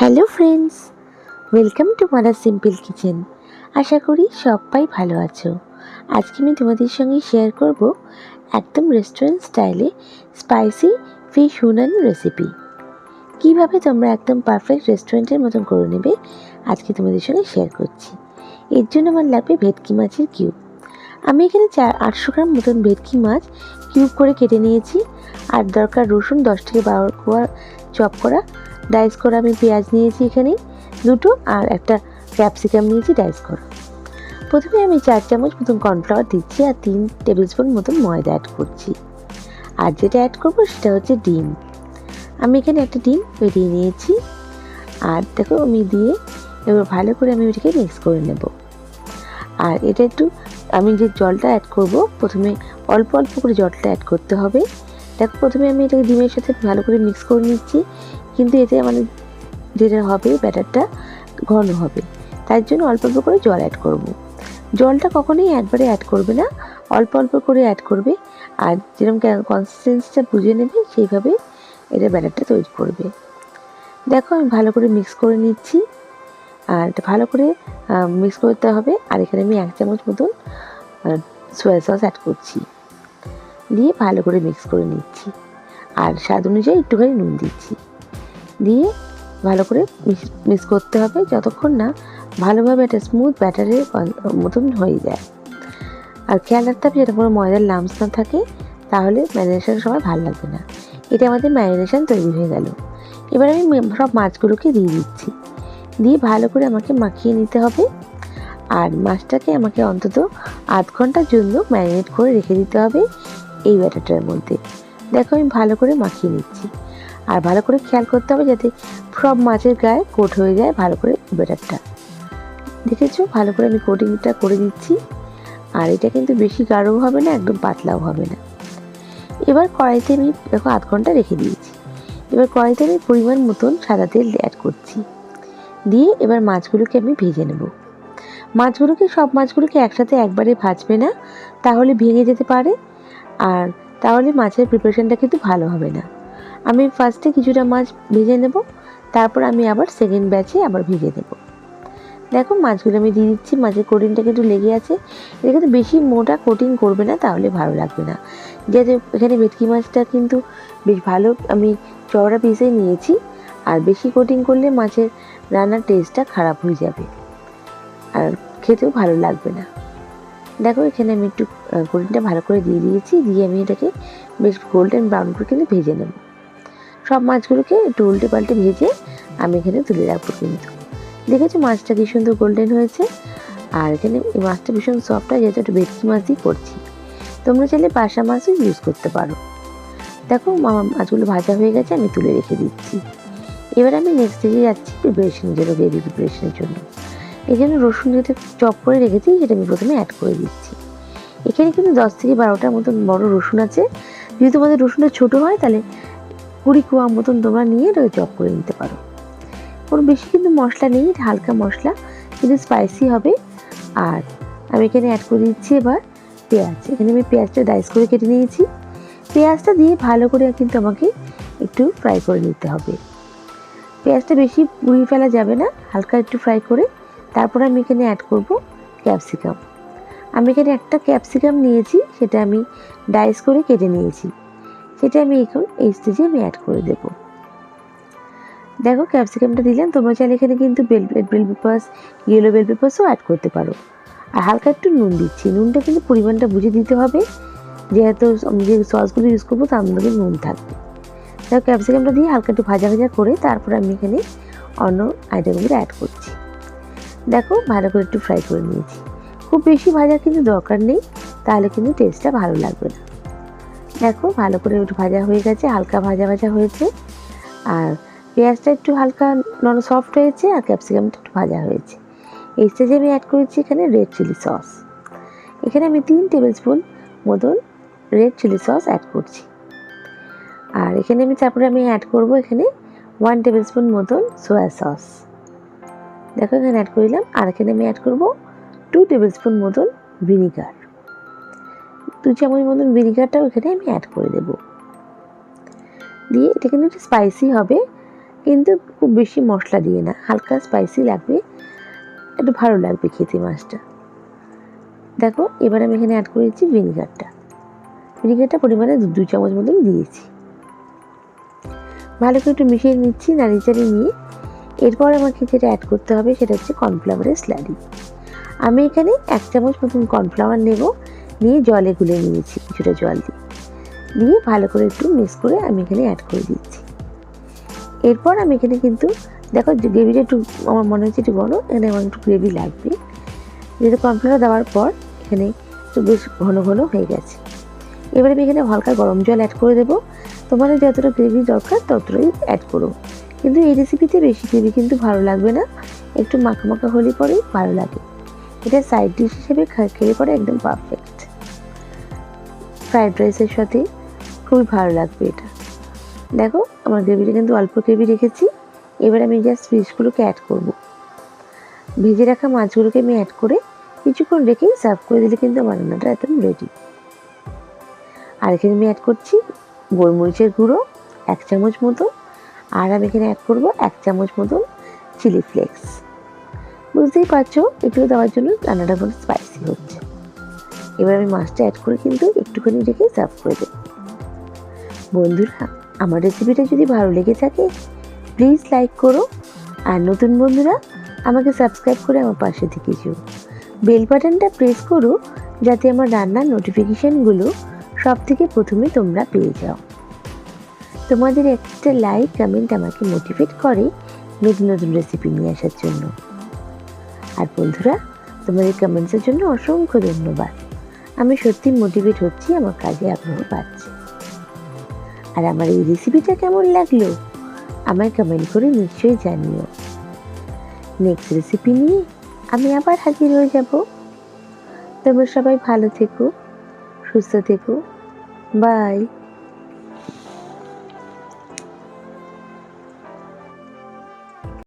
Hello friends, welcome to mother simple kitchen. আশা করি সবাই ভালো আছো। আজকে আমি তোমাদের সঙ্গে শেয়ার করব একদম রেস্টুরেন্ট স্টাইলে স্পাইসি ফিশ হুনান রেসিপি কীভাবে তোমরা একদম পারফেক্ট রেস্টুরেন্টের মতন করে নেবে, আজকে তোমাদের সঙ্গে শেয়ার করছি। এর জন্য আমার লাগবে ভেটকি মাছের কিউব আমি এখানে চার, আটশো গ্রাম মতন ভেটকি মাছ কিউব করে কেটে নিয়েছি। আর দরকার রসুন দশ থেকে বারো কোয়া চপ করা। ডাইস করা আমি পেঁয়াজ নিয়েছি এখানে দুটো আর একটা ক্যাপসিকাম নিয়েছি ডাইস করা। প্রথমে আমি চার চামচ মতন কর্নফ্লাওয়ার দিচ্ছি আর তিন টেবিল স্পুন মতন ময়দা অ্যাড করছি। আর যেটা অ্যাড করব সেটা হচ্ছে ডিম। আমি এখানে একটা ডিম বেরিয়ে নিয়েছি। আর দেখো আমি দিয়ে এবার ভালো করে আমি এটাকে মিক্স করে নেব। আর এটা একটু আমি যে জলটা অ্যাড করব, প্রথমে অল্প অল্প করে জলটা অ্যাড করতে হবে। দেখো, প্রথমে আমি এটাকে ডিমের সাথে ভালো করে মিক্স করে নিচ্ছি। কিন্তু এতে মানে যেটা হবে, ব্যাটারটা ঘন হবে। তার জন্য অল্প অল্প করে জল অ্যাড করব। জলটা কখনোই একবারে অ্যাড করবে না, অল্প অল্প করে অ্যাড করবে। আর যেরকম কনসিস্টেন্সিটা বুঝে নেবে, সেইভাবে এটা ব্যাটারটা তৈরি করবে। দেখো, আমি ভালো করে মিক্স করে নিচ্ছি। আর এটা ভালো করে মিক্স করতে হবে। আর এখানে আমি এক চামচ মতন সোয়া সস অ্যাড করছি। দিয়ে ভালো করে মিক্স করে নিচ্ছি। আর স্বাদ অনুযায়ী একটুখানি নুন দিচ্ছি। দিয়ে ভালো করে মিক্স করতে হবে যতক্ষণ না ভালোভাবে একটা স্মুথ ব্যাটারের মতন হয়ে যায়। আর খেয়াল রাখতে হবে যেটা কোনো ময়দার লামস না থাকে, তাহলে ম্যারিনেশনের সবাই ভালো লাগবে না। এটা আমাদের ম্যারিনেশন তৈরি হয়ে গেল। এবার আমি সব মাছগুলোকে দিয়ে দিচ্ছি। দিয়ে ভালো করে আমাকে মাখিয়ে নিতে হবে। আর মাছটাকে আমাকে অন্তত আধ ঘণ্টার জন্য ম্যারিনেট করে রেখে দিতে হবে। এই ব্যাটারটার মধ্যে। দেখো, আমি ভালো করে মাখিয়ে নিচ্ছি। আর ভালো করে খেয়াল করতে হবে যাতে সব মাছের গায়ে কোট হয়ে যায় ভালো করে ব্যাটারটা। দেখেছ? ভালো করে আমি কোটিংটা করে দিচ্ছি আর এটা কিন্তু বেশি গাঢ়ও হবে না, একদম পাতলাও হবে না। এবার কড়াইতে আমি দেখো, আধ ঘণ্টা রেখে দিয়েছি। এবার কড়াইতে আমি পরিমাণ মতন সাদা তেল অ্যাড করছি। দিয়ে এবার মাছগুলোকে আমি ভেজে নেব। মাছগুলোকে, সব মাছগুলোকে একসাথে একবারে ভাজবে না, তাহলে ভেঙে যেতে পারে। আর তাহলে মাছের প্রিপারেশনটা কিন্তু ভালো হবে না। আমি ফার্স্টে কিছুটা মাছ ভেজে নেব, তারপর আমি আবার সেকেন্ড ব্যাচে আবার ভেজে নেব। দেখো মাছগুলো আমি দিয়ে দিচ্ছি, মাছের কোটিংটা কিন্তু লেগে আছে। এটা কিন্তু বেশি মোটা কোটিং করবে না, তাহলে ভালো লাগবে না। যেহেতু এখানে ভেটকি মাছটা কিন্তু বেশ ভালো আমি চওড়া পিসে নিয়েছি, আর বেশি কোটিং করলে মাছের রান্নার টেস্টটা খারাপ হয়ে যাবে। আর খেতেও ভালো লাগবে না। দেখো, এখানে আমি একটু কোটিংটা ভালো করে দিয়ে দিয়েছি, দিয়ে আমি এটাকে বেশ গোল্ডেন ব্রাউন করে কিন্তু ভেজে নেব। সব মাছগুলোকে একটু উল্টে পাল্টে ভেজে আমি এখানে তুলে রাখব কিন্তু। দেখেছ মাছটা কি সুন্দর গোল্ডেন হয়েছে? আর এখানে এই মাছটা ভীষণ সফট হয়, যেহেতু একটু ভেটকি মাছ দিয়ে করছি। তোমরা চাইলে পাশা মাছও ইউজ করতে পারো। দেখো মাছগুলো ভাজা হয়ে গেছে, আমি তুলে রেখে দিচ্ছি। এবার আমি নেক্সট দিকে যাচ্ছি প্রিপারেশনের জন্য গ্রেভি প্রিপারেশনের জন্য। এই জন্য রসুন যেটা চপ করে রেখেছি, সেটা আমি প্রথমে অ্যাড করে দিচ্ছি। এখানে কিন্তু দশ থেকে বারোটার মতন বড় রসুন আছে। যদি তোমাদের রসুনটা ছোটো হয়, তাহলে কুড়ি কোয়া মতন তোমরা নিয়ে এটাকে চপ করে নিতে পারো। কোনো বেশি কিন্তু মশলা নেই হালকা মশলা, কিন্তু স্পাইসি হবে। আর আমি এখানে অ্যাড করে দিচ্ছি এবার পেঁয়াজ। এখানে আমি পেঁয়াজটা ডাইস করে কেটে নিয়েছি। পেঁয়াজটা দিয়ে ভালো করে কিন্তু আমাকে একটু ফ্রাই করে নিতে হবে। পেঁয়াজটা বেশি পুড়িয়ে ফেলা যাবে না, হালকা একটু ফ্রাই করে তারপর আমি এখানে অ্যাড করব ক্যাপসিকাম আমি এখানে একটা ক্যাপসিকাম নিয়েছি, সেটা আমি ডাইস করে কেটে নিয়েছি। সেটা আমি এখন এই স্টেজে আমি অ্যাড করে দেব। দেখো ক্যাপসিকামটা দিলাম, তোমরা চাইলে এখানে কিন্তু bell bell peppers yellow bell পেপার্সও add করতে পারো। আর হালকা একটু নুন দিচ্ছি। নুনটা কিন্তু পরিমাণটা বুঝে দিতে হবে। যেহেতু আমি যে সসগুলো ইউজ করব, তার মধ্যে নুন থাকবে। দেখো ক্যাপসিকামটা দিয়ে হালকা একটু ভাজা ভাজা করে তারপর আমি এখানে অন্য আইটেমগুলো অ্যাড করছি দেখো ভালো করে একটু ফ্রাই করে নিয়েছি। খুব বেশি ভাজার কিন্তু দরকার নেই, তাহলে কিন্তু টেস্টটা ভালো লাগবে না। দেখো ভালো করে একটু ভাজা হয়ে গেছে, হালকা ভাজা ভাজা হয়েছে। আর পেঁয়াজটা একটু হালকা নন সফট হয়েছে আর ক্যাপসিকামটা একটু ভাজা হয়েছে। এই স্টেজে আমি অ্যাড করেছি এখানে রেড চিলি সস এখানে আমি তিন টেবিল স্পুন মতন রেড চিলি সস অ্যাড করছি। আর এখানে আমি তারপরে আমি অ্যাড করব এখানে ওয়ান টেবিল স্পুন মতন সোয়া সস দেখো, এখানে অ্যাড করলাম আর এখানে আমি অ্যাড করব টু টেবিল স্পুন মতন ভিনিগার দু চামচ মতন ভিনিগারটাও এখানে আমি অ্যাড করে দেব। দিয়ে এটা কিন্তু একটু স্পাইসি হবে, কিন্তু খুব বেশি মশলা দিয়ে না, হালকা স্পাইসি লাগবে, একটু ভালো লাগবে খেতে মাছটা। দেখো, এবার আমি এখানে অ্যাড করেছি ভিনিগারটা ভিনিগারটা পরিমাণে দু চামচ মতন দিয়েছি। ভালো করে একটু মিশিয়ে নিচ্ছি নাড়ি চাড়িয়ে নিয়ে। এরপর আমাকে যেটা অ্যাড করতে হবে সেটা হচ্ছে কর্নফ্লাওয়ারের স্ল্যারি আমি এখানে এক চামচ মতন কর্নফ্লাওয়ার নেব, নিয়ে জলে গুলে নিয়েছি, কিছুটা জল দিয়ে। দিয়ে ভালো করে একটু মিক্স করে আমি এখানে অ্যাড করে দিচ্ছি। এরপর আমি এখানে কিন্তু, দেখো গ্রেভিটা একটু, আমার মনে হচ্ছে একটু বড় এখানে আমার একটু গ্রেভি লাগবে। যেহেতু কর্নফ্লাওয়ার দেওয়ার পর, এখানে একটু বেশ ঘন ঘন হয়ে গেছে। এবারে আমি এখানে হালকা গরম জল অ্যাড করে দেবো। তোমাদের যতটা গ্রেভি দরকার, ততটাই অ্যাড করো। কিন্তু এই রেসিপিতে বেশি গ্রেভি কিন্তু ভালো লাগবে না। একটু মাখা মাখা হলে পরেই ভালো লাগে। এটা সাইড ডিশ হিসেবে খেলে পরে একদম পারফেক্ট ফ্রাইড রাইসের সাথে খুবই ভালো লাগবে এটা। দেখো, আমার গ্রেভিটা কিন্তু অল্প গ্রেভি রেখেছি। এবার আমি জাস্ট ফিশগুলোকে অ্যাড করব। ভেজে রাখা মাছগুলোকে আমি অ্যাড করে কিছুক্ষণ রেখেই সার্ভ করে দিলে কিন্তু আমার রান্নাটা একদম রেডি আর এখানে আমি অ্যাড করছি গোলমরিচের গুঁড়ো, এক চামচ মতো আর আমি এখানে অ্যাড করব এক চামচ মতন চিলি ফ্লেক্স বুঝতেই পারছ, এগুলো দেওয়ার জন্য রান্নাটা কোনো স্পাইসি হচ্ছে। এবার আমি মাছটা অ্যাড করে কিন্তু একটুখানি রেখে সার্ভ করে দেবো। বন্ধুরা, আমার রেসিপিটা যদি ভালো লেগে থাকে প্লিজ লাইক করো। আর নতুন বন্ধুরা, আমাকে সাবস্ক্রাইব করে আমার পাশে থেকে যেও। বেল বাটনটা প্রেস করো, যাতে আমার রান্নার নোটিফিকেশানগুলো সব থেকে প্রথমে তোমরা পেয়ে যাও। তোমাদের একটা লাইক কমেন্ট আমাকে মোটিভেট করে নতুন নতুন রেসিপি নিয়ে আসার জন্য। আর বন্ধুরা, তোমাদের কমেন্টসের জন্য অসংখ্য ধন্যবাদ। আমি সত্যি মোটিভেট হচ্ছি, আমার কাজে আগ্রহ পাচ্ছি আর আমার এই রেসিপিটা কেমন লাগল, আমায় কমেন্ট করে নিশ্চয়ই জানিও। নেক্সট রেসিপি নিয়ে আমি আবার হাজির হয়ে যাব। তোমরা সবাই ভালো থেকো, সুস্থ থেকো। বাই